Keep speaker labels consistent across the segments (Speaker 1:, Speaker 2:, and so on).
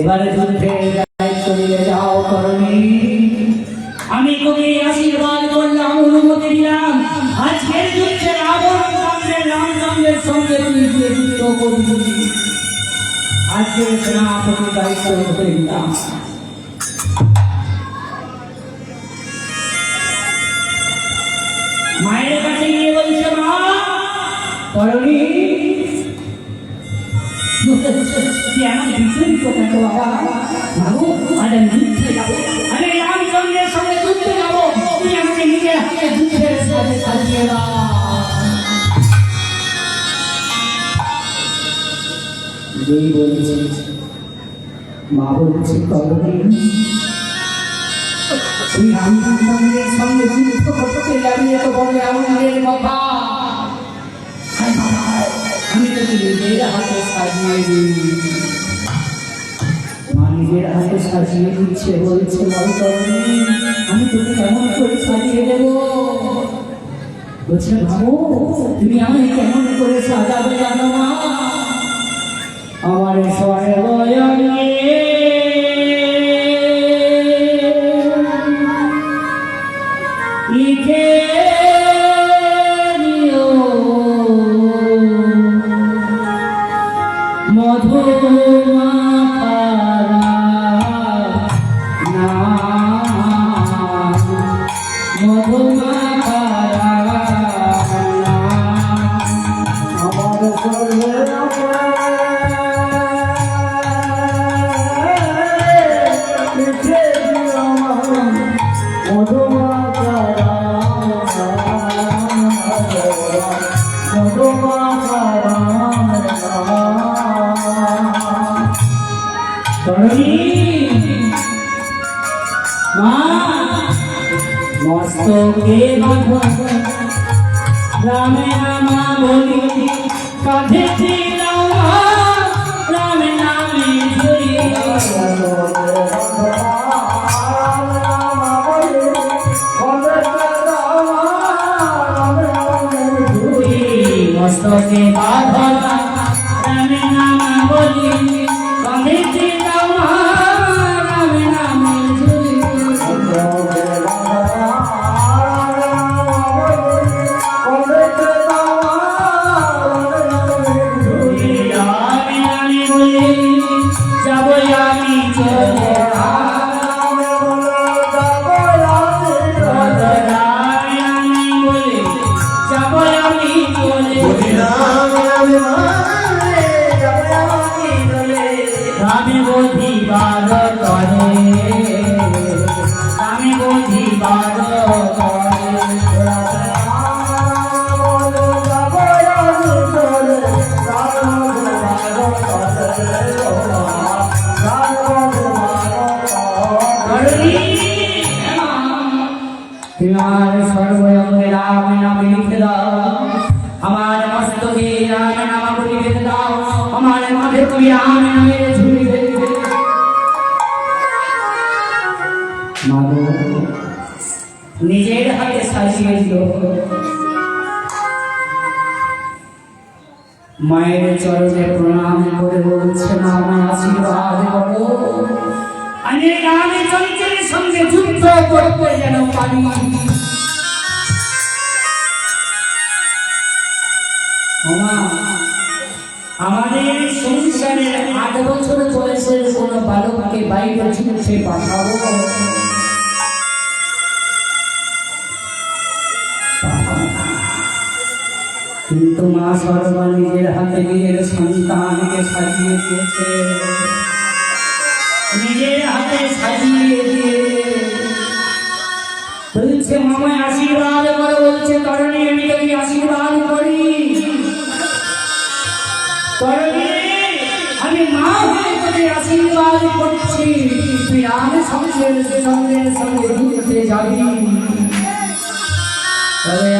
Speaker 1: এবারে দায়িত্ব নিয়ে যাও করণী আমি তোকে আশীর্বাদ করলাম, অনুমতি দিলাম। আজকের যুদ্ধে সঙ্গে গিয়ে যুদ্ধ করবি। মায়ের কাছে গিয়ে বলছে, মা বাবা আজ আমি যুদ্ধে যাব মা বলছে আমি তোকে নিজের হাতে সাজিয়ে দিই। নিজের হাতে সাজিয়ে দিচ্ছে, বলছে বল আমি তোকে কেমন করে সাজিয়ে দেব? বলছে ভাবো তুমি আমায় কেমন করে সাজাবে জানো না আমার স্বর্গয়নে বাঁধা রামে নামা বলি কাঁধে রামে নামে ধরি মস্তকে রাম রাম নিজের হাতে সাজিয়ে দিও মায়ের চরণে প্রণাম করে বলছে মা আমার আশীর্বাদ করো। আমি রামচন্দ্রের সঙ্গে যুদ্ধ করতে যেন পারি। কিন্তু মা সর্বা নিজের হাতে নিজের সন্তানকে সাজিয়ে দিয়েছে। নিজের হাতে সাজিয়ে দিয়ে বলছে, মামায় আশীর্বাদ করে, বলছে, তরণী আমি আশীর্বাদ করছি। তুই রাম সঙ্গে সঙ্গে ঘুরতে যাবি। তবে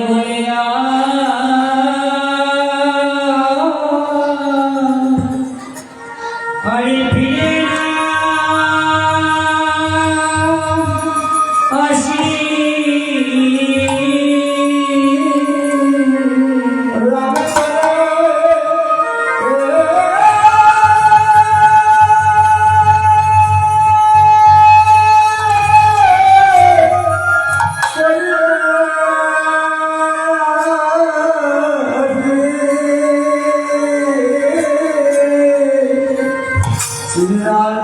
Speaker 1: বলে আর শ্রীরাম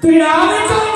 Speaker 1: 对呀、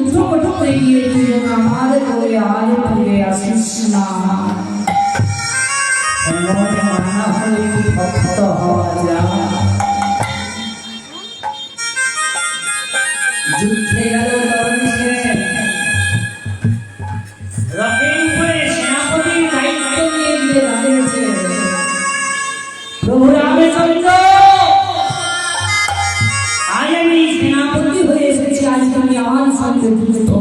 Speaker 1: உருவப்பட்டு பெருகியிருக்கிறோம் நாம் ஆதரவுடைய ஆதிப்புடைய அசிஸ்னா ভক্ত হওয়া যায়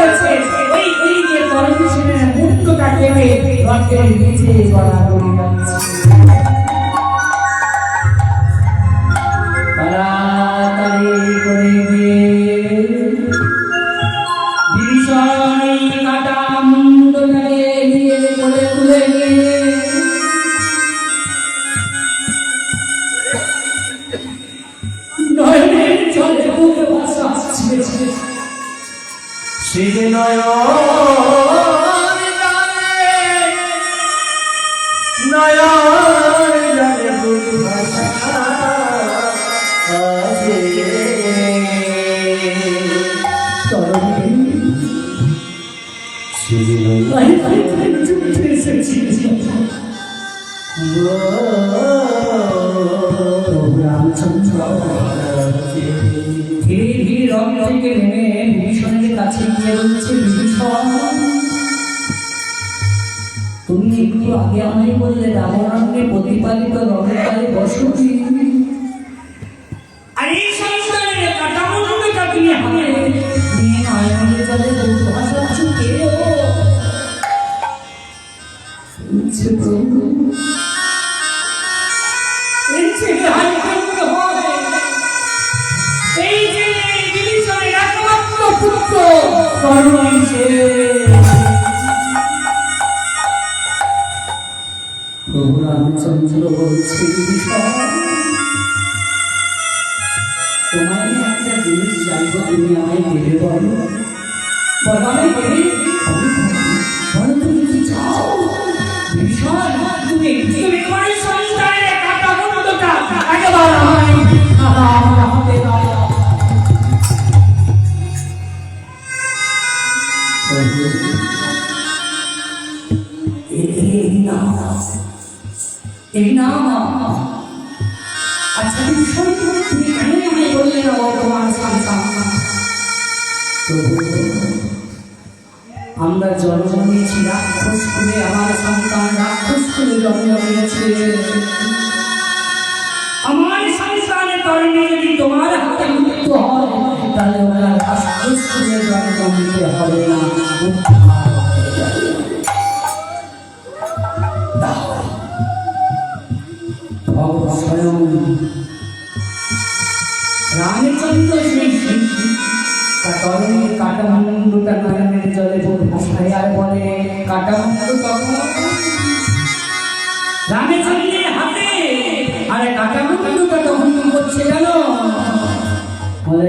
Speaker 1: হয়েছে ওই ওই যে গরম হিসেবে মুক্ত কাকে হয়ে ঘরকে ভিজে গলা জ্ঞানী বললে রামনামে প্রতিপালিত রমেশারে বসতি। আর এই সংস্কারের কাঠামো কাটিয়ে হবে আমার সন্তানে তরণে যদি তোমার হাতে মুক্ত হয় তাহলে ওনার হবে না। শেখানো হরে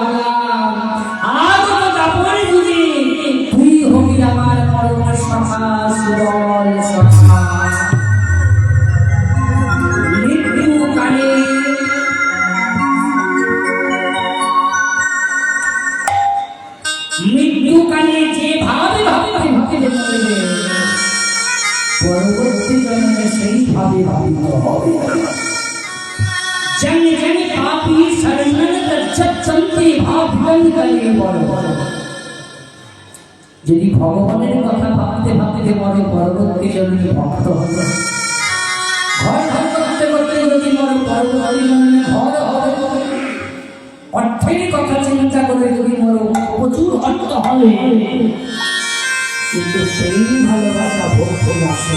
Speaker 1: जन जन पापी शरणन गच्छन्ति भावं कले বড় যদি ভগবানের কথা ভাবতে ভাবতে মরে পরবর্তী জন্মে ভক্ত হবে ঘর ঘর করতে করতে যদি মরে পরবর্তী জন্মে ঘর হবে অর্থের কথা চিন্তা করে যদি মরো প্রচুর অর্থ হবে কিন্তু সেই ভালোবাসা ভক্ত আসে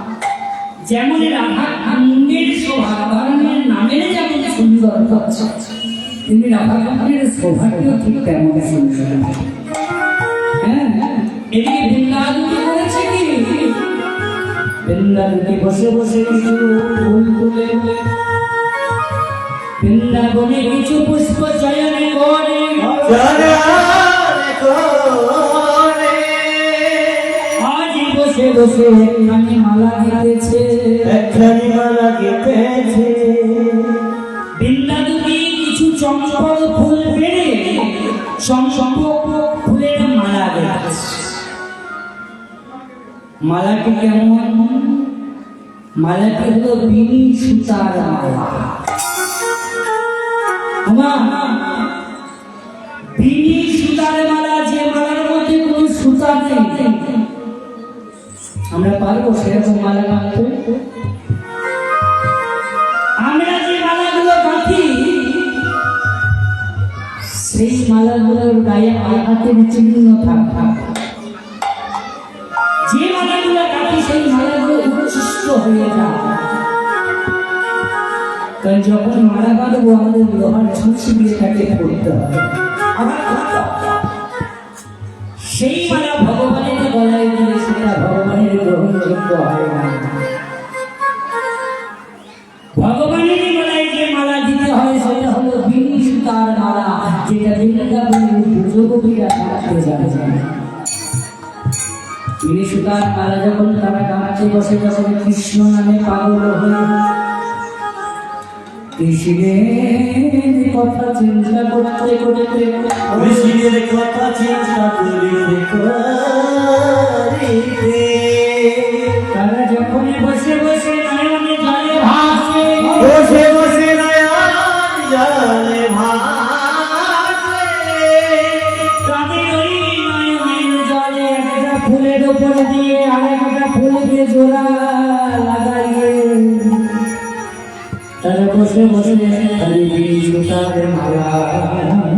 Speaker 1: যেমন রাধা শোভা নামের যেমন সুন্দর হচ্ছে শোভাটিও ঠিক তেমন সুন্দর। হ্যাঁ করেছে কি? বৃন্দাবনকে বসে বসে বৃন্দাবনে কিছু পুষ্প চয়নে করে। বসে বসে একখানি মালা দিতেছে
Speaker 2: একখানি মালা
Speaker 1: বৃন্দাবনে কিছু ফুল পেড়ে ফুলের মালা মালাটি কেমন? মালাটি হলো বিনি সুতার মালা। আমার বিনি আমরা পারব সেরকম মালা গাঁথতে আমরা যে মালাগুলো গাঁথি সেই মালাগুলোর গায়ে আঘাতের চিহ্ন থাকা যে মালাগুলো কাটি সেই মালাগুলো উচ্ছিষ্ট হয়ে যায় কারণ যখন মালা বাঁধবো, আমাদের লোহার ছুঁচি দিয়ে তাকে পড়তে হবে। সেই মালা ভগবানের গলায় সেটা ভগবানের গ্রহণযোগ্য হয় না। ভগবানের গলায় যে মালা দিতে হয়, সেটা হলো বিনি সুতার মালা, যেটা বৃন্দাবনের পুজো কবিরা থাকতে জানে। বিনি সুতার মালা যখন তারা গাছে বসে যখন কৃষ্ণ নামে পাগল হয়ে কৃষ্ণের কথা চিন্তা
Speaker 2: চিন্তা করিতে করিতে
Speaker 1: তারা যখন বসে বসে নয়নে জলে
Speaker 2: বসে বসে নয়ন জলে ভাসে
Speaker 1: তাদের ওই নয়নের জলে একটা ফুলের উপর দিয়ে আরেকটা ফুলকে জোড়া তারা বসে বসে খালি মালা